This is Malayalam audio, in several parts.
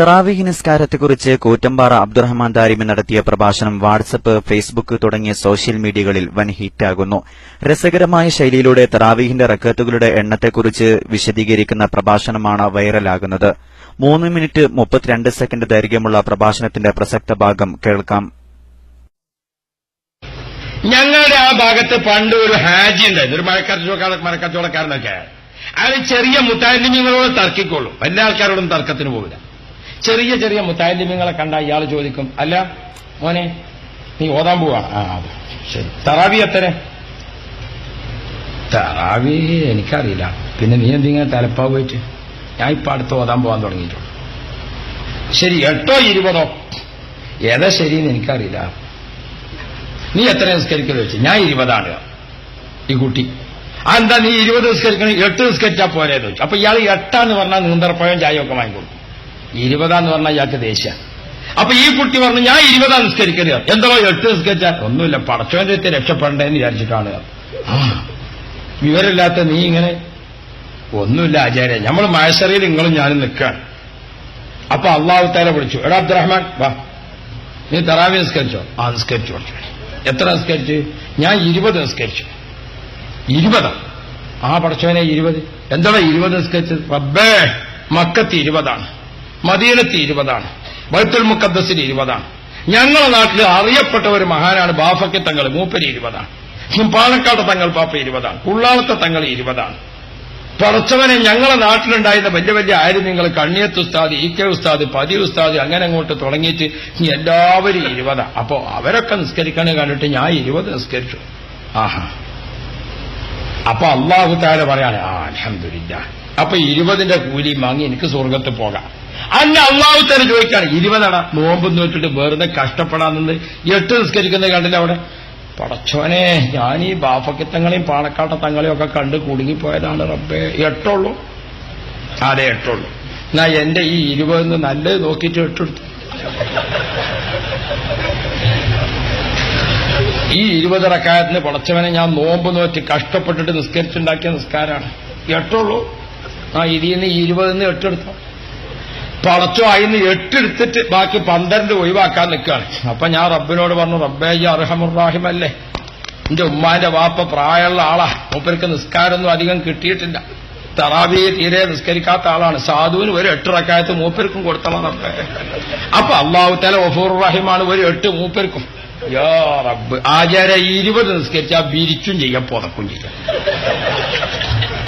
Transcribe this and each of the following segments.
തറാവീഹ് നിസ്കാരത്തെക്കുറിച്ച് കൂറ്റമ്പാറ അബ്ദുറഹ്മാൻ താരിമി നടത്തിയ പ്രഭാഷണം വാട്സപ്പ് ഫേസ്ബുക്ക് തുടങ്ങിയ സോഷ്യൽ മീഡിയകളിൽ വൻ ഹിറ്റാകുന്നു. രസകരമായ ശൈലിയിലൂടെ തറാവീഹിന്റെ റക്കത്തുകളുടെ എണ്ണത്തെക്കുറിച്ച് വിശദീകരിക്കുന്ന പ്രഭാഷണമാണ് വൈറലാകുന്നത്. മൂന്ന് മിനിറ്റ് മുപ്പത്തിരണ്ട് സെക്കൻഡ് ദൈർഘ്യമുള്ള പ്രഭാഷണത്തിന്റെ പ്രസക്ത ഭാഗം കേൾക്കാം. ഞങ്ങളുടെ ആ ഭാഗത്ത് പണ്ട് ഒരു ഹാജി ഉണ്ടായിരുന്നു. ഒരു മഴക്കാർ മഴക്കച്ചവടക്കാരനൊക്കെ. അയാൾ ചെറിയ മുട്ടാരിഞ്ഞിങ്ങളോട് തർക്കിക്കോളും. എല്ലാ ആൾക്കാരോടും തർക്കത്തിന് പോകില്ല ചെറിയ ചെറിയ മുത്താലിമ്യങ്ങളെ കണ്ട ഇയാൾ ചോദിക്കും അല്ല മോനെ നീ ഓതാൻ പോവാ? ആ ശരി. തറാവി എത്ര തറാവി എനിക്കറിയില്ല. പിന്നെ നീ എന്തിങ്ങനെ തലപ്പാ പോയിട്ട് ഞാൻ ഇപ്പൊ അടുത്ത് ഓതാൻ പോവാൻ തുടങ്ങിയിട്ടുള്ളൂ ശരി എട്ടോ ഇരുപതോ? ഏതാ ശരിയെന്ന് എനിക്കറിയില്ല. നീ എത്ര നിസ്കരിക്കൽ വെച്ച്? ഞാൻ ഇരുപതാണ്. ഈ കുട്ടി. എന്താ നീ ഇരുപത് നിസ്കരിക്കണം? എട്ട് നിസ്കരിച്ചാ പോരേന്ന് വെച്ചു. അപ്പൊ ഇയാൾ എട്ടാന്ന് പറഞ്ഞാൽ നീന്തർപ്പഴം ചായയൊക്കെ വാങ്ങിക്കൊടുക്കും. ഇരുപതാന്ന് പറഞ്ഞാൽ ഇയാൾക്ക് ദേഷ്യ. അപ്പൊ ഈ കുട്ടി പറഞ്ഞു ഞാൻ ഇരുപതാ നിസ്കരിക്കരുത്. എന്തോ എട്ട് നിസ്കരിച്ചാൽ ഒന്നുമില്ല പടച്ചവന്റെ അടുത്ത് രക്ഷപ്പെടേണ്ടെന്ന് വിചാരിച്ചിട്ടാണ്. ആ വിവരമില്ലാത്ത നീ ഇങ്ങനെ ഒന്നുമില്ല ആചാര്യ നമ്മൾ മഴശറിയിൽ നിങ്ങളും ഞാനും നിൽക്കുകയാണ് അപ്പൊ അള്ളാഹു താര വിളിച്ചു എടാ അബ്ദുറഹ്മാൻ വാ. നീ തറാവി നിസ്കരിച്ചോ? ആ നിസ്കരിച്ചു എത്ര നിസ്കരിച്ചു? ഞാൻ ഇരുപത് നിസ്കരിച്ചു. ഇരുപതാ? ആ പടച്ചവനെ ഇരുപത്. എന്താണ് ഇരുപത് നിസ്കരിച്ചത്? റബ്ബേ മക്കത്ത് ഇരുപതാണ്. മദീനത്ത് ഇരുപതാണ് ബൈത്തുൽ മുക്കദ്ദസിൽ ഇരുപതാണ്. ഞങ്ങളുടെ നാട്ടിൽ അറിയപ്പെട്ട ഒരു മഹാനാണ് ബാഫക്കി തങ്ങൾ മൂപ്പരി ഇരുപതാണ്. പാലക്കാട് തങ്ങൾ പാപ്പ ഇരുപതാണ് ഉള്ളാളത്തെ തങ്ങൾ ഇരുപതാണ്. പറച്ചവനെ ഞങ്ങളെ നാട്ടിലുണ്ടായിരുന്ന വലിയ വലിയ നിങ്ങൾ കണ്ണിയത്ത് ഉസ്താദ് ഇ കെ ഉസ്താദ് പതി ഉസ്താദ് അങ്ങനെ അങ്ങോട്ട് തുടങ്ങിയിട്ട് എല്ലാവരും ഇരുപതാ. അപ്പോ അവരൊക്കെ നിസ്കരിക്കണേ കണ്ടിട്ട് ഞാൻ ഇരുപത് നിസ്കരിച്ചു. ആഹാ. അപ്പൊ അള്ളാഹു താര പറയാണ് ആ അലഹമില്ല അപ്പൊ ഇരുപതിന്റെ കൂലി വാങ്ങി എനിക്ക് സ്വർഗത്ത് പോകാം. അല്ല അള്ളാഹു തന്നെ ചോദിക്കാണ് ഇരുപതട നോമ്പ് നോറ്റിട്ട് വെറുതെ കഷ്ടപ്പെടാൻ എട്ട് നിസ്കരിക്കുന്നത് കണ്ടില്ല അവിടെ? പടച്ചോനെ ഞാൻ ഈ ബാഫക്കിത്തങ്ങളെയും പാണക്കാട്ട തങ്ങളെയും ഒക്കെ കണ്ട് കുടുങ്ങിപ്പോയതാണ് റബ്ബേ. എട്ടുള്ളൂ. അതെ എട്ടുള്ളൂ? എന്നാ എന്റെ ഈ ഇരുപതെന്ന് നല്ലത് നോക്കിയിട്ട് എട്ടെടുത്തു ഈ ഇരുപത് റക്കായത്തിന് പടച്ചവനെ ഞാൻ നോമ്പ് നോറ്റ് കഷ്ടപ്പെട്ടിട്ട് നിസ്കരിച്ചുണ്ടാക്കിയ നിസ്കാരമാണ് എട്ടുള്ളൂ. ആ ഇതിൽ നിന്ന് ഇരുപതിന്ന് എട്ടെടുത്തു പടച്ചോ അയിന്ന് എട്ടെടുത്തിട്ട് ബാക്കി പന്ത്രണ്ട് ഒഴിവാക്കാൻ നിൽക്കുകയാണ് അപ്പൊ ഞാൻ റബ്ബിനോട് പറഞ്ഞു റബ്ബേ അർഹമുറാഹിമല്ലേ എന്റെ ഉമ്മാന്റെ വാപ്പ പ്രായമുള്ള ആളാ. മൂപ്പർക്ക് നിസ്കാരമൊന്നും അധികം കിട്ടിയിട്ടില്ല. തറാബിയെ തീരെ നിസ്കരിക്കാത്ത ആളാണ്. സാധുവിന് ഒരു എട്ട് റക്കായത്ത് മൂപ്പർക്കും കൊടുത്തണം റബ്ബേ. അപ്പൊ അള്ളാഹു തല ഒഫൂർ റഹിമാണ് ഒരു എട്ട് മൂപ്പർക്കും. യാ റബ്ബ് ആചാര ഇരുപത് നിസ്കരിച്ചാൽ ബിരിച്ചും ചെയ്യാൻ പുതക്കും ചെയ്യാം.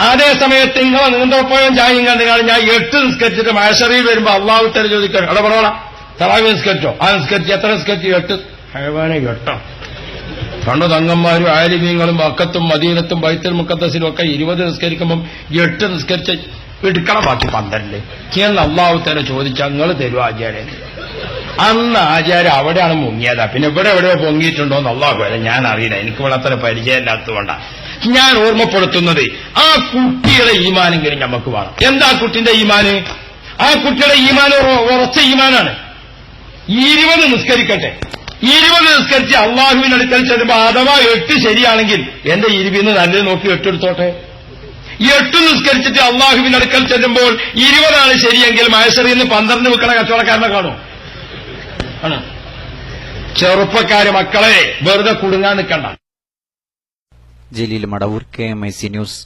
അതേ സമയത്ത് നിങ്ങളെ നീന്തപ്പോഴും ഇങ്ങനെ നിങ്ങൾ ഞാൻ എട്ട് നിസ്കരിച്ചിട്ട് മഹേശ്വറിയിൽ വരുമ്പോ അള്ളാഹു തല ചോദിക്കണം. എടാ പറയണ തറാവി നിസ്കരിച്ചോ? ആ നിസ്കരിച്ച് എത്ര നിസ്കരിച്ചു? എട്ട്. ഹൈവാനെ എട്ടോ. കണ്ണു തങ്ങന്മാരും ആലിമീങ്ങളും അക്കത്തും മദീനത്തും ബൈത്തുൽ മുക്കത്തസിലും ഒക്കെ ഇരുപത് നിസ്കരിക്കുമ്പം എട്ട് നിസ്കരിച്ച് എടുക്കണം ബാക്കി പന്ത്രണ്ട്. എന്ന് അള്ളാഹു തല ചോദിച്ചാൽ നിങ്ങൾ തരും ആചാര്യ അന്ന് ആചാര്യ അവിടെയാണ് മുങ്ങിയതാ. പിന്നെ ഇവിടെ എവിടെയോ പൊങ്ങിയിട്ടുണ്ടോ എന്ന് അള്ളാഹു ഞാൻ അറിയില്ല. എനിക്ക് ഇവിടെ അത്ര പരിചയമില്ലാത്തതുകൊണ്ടാണ് ഞാൻ ഓർമ്മപ്പെടുത്തുന്നത് ആ കുട്ടിയുടെ ഈമാനെങ്കിലും നമുക്ക് വേണം എന്താ കുട്ടിന്റെ ഈമാന് ആ കുട്ടിയുടെ ഈമാന് ഉറ- ഉറച്ച ഈമാനാണ്. ഇരുപത് നിസ്കരിക്കട്ടെ. ഇരുപത് നിസ്കരിച്ച് അള്ളാഹുവിനടുക്കൽ ചെല്ലുമ്പോ അഥവാ എട്ട് ശരിയാണെങ്കിൽ എന്റെ ഇരുവിന്ന് നല്ലത് നോക്കി എട്ടെടുത്തോട്ടെ എട്ട് നിസ്കരിച്ചിട്ട് അള്ളാഹുവിനടുക്കൽ ചെല്ലുമ്പോൾ ഇരുപതാണ് ശരിയെങ്കിൽ മഹേശ്വറിയിൽ നിന്ന് പന്ത്രണ്ട് വെക്കണ കച്ചവടക്കാരനെ കാണും. ആണ്. ചെറുപ്പക്കാര് മക്കളെ വെറുതെ കുടുങ്ങാൻ നിൽക്കണ്ട. Jaleel Madavoor K M I C news.